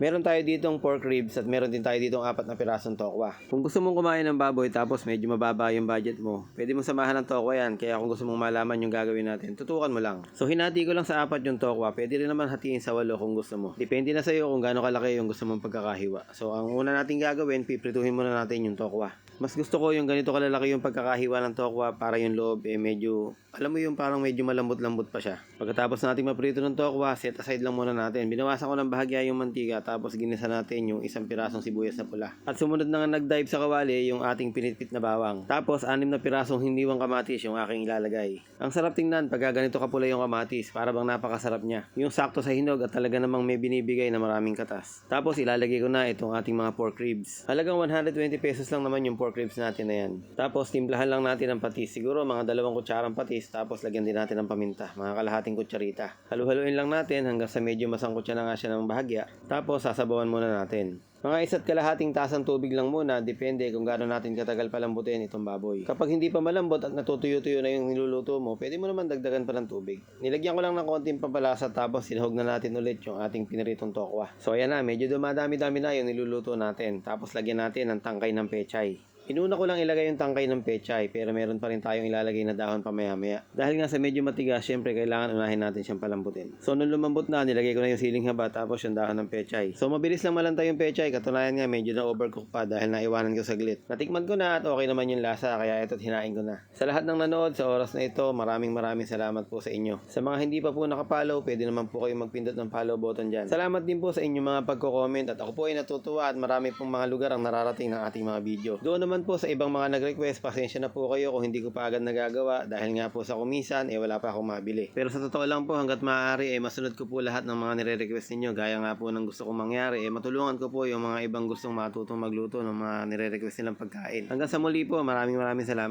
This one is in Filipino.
Meron tayo ditong pork ribs at meron din tayo ditong apat na pirasong tokwa. Kung gusto mong kumain ng baboy tapos medyo mababa yung budget mo, pwede mong samahan ng tokwa yan. Kaya kung gusto mong malaman yung gagawin natin, tutukan mo lang. So hinati ko lang sa apat yung tokwa. Pwede rin naman hatiin sa walo kung gusto mo. Depende na sa'yo kung gaano kalaki yung gusto mong pagkakahiwa. So ang una natin gagawin, piprituhin muna natin yung tokwa. Mas gusto ko yung ganito kalalaki yung pagkakahiwa ng tokwa para yung loob eh medyo, alam mo yung parang medyo malambot-lambot pa siya. Pagkatapos natin maprito ng tokwa, set aside lang muna natin. Binawasan ko ng bahagya yung mantika tapos ginisa natin yung isang pirasong sibuyas na pula. At sumunod na nga nag-dive sa kawali yung ating pinitpit na bawang. Tapos anim na pirasong hiniwang kamatis yung aking ilalagay. Ang sarap tingnan pag ganito kapula yung kamatis, para bang napakasarap niya. Yung sakto sa hinog at talaga namang may binibigay na maraming katas. Tapos ilalagay ko na itong ating mga pork ribs. Halagang 120 pesos lang naman yung pork ribs natin na yan. Tapos timplahan lang natin ng patis. Siguro mga dalawang kutsarang patis. Tapos lagyan din natin ng paminta. Mga kalahating kutsarita. Halu-haluin lang natin hanggang sa medyo masangkot siya na nga siya ng bahagya. Tapos sasabawan muna natin. Mga isa't kalahating tasang tubig lang muna, depende kung gaano natin katagal palambutin itong baboy. Kapag hindi pa malambot at natutuyo-tuyo na yung niluluto mo, pwede mo naman dagdagan pa ng tubig. Nilagyan ko lang ng konting pampalasa tapos sinahog na natin ulit yung ating piniritong tokwa. So ayan na, medyo dumadami-dami na yung niluluto natin. Tapos lagyan natin ng tangkay ng pechay. Inuna ko lang ilagay yung tangkay ng pechay pero meron pa rin tayong ilalagay na dahon pamaya-maya. Dahil nga sa medyo matigas, syempre kailangan unahin natin siyang palambutin. So nung lumambot na, nilagay ko na yung siling haba tapos yung dahon ng pechay. So mabilis lang malanta yung pechay, katunayan nga medyo na overcook pa dahil naiwanan ko saglit. Natikman ko na at okay naman yung lasa kaya ito't hinain ko na. Sa lahat ng nanood sa oras na ito, maraming maraming salamat po sa inyo. Sa mga hindi pa po nakapollow, pwede naman po kayo magpindot ng follow button dyan. Salamat din po sa inyong mga pagko-comment at ako po ay natutuwa at marami pong mga lugar ang nararating ng ating mga video. Doon naman po sa ibang mga nag-request, pasensya na po kayo kung hindi ko pa agad nagagawa dahil nga po sa kumisan, eh wala pa akong mabili. Pero sa totoo lang po, hanggat maaari, eh masunod ko po lahat ng mga nire-request ninyo. Gaya nga po ng gusto kong mangyari, eh matulungan ko po yung mga ibang gustong matutong magluto ng mga nire-request nilang pagkain. Hanggang sa muli po, maraming maraming salamat.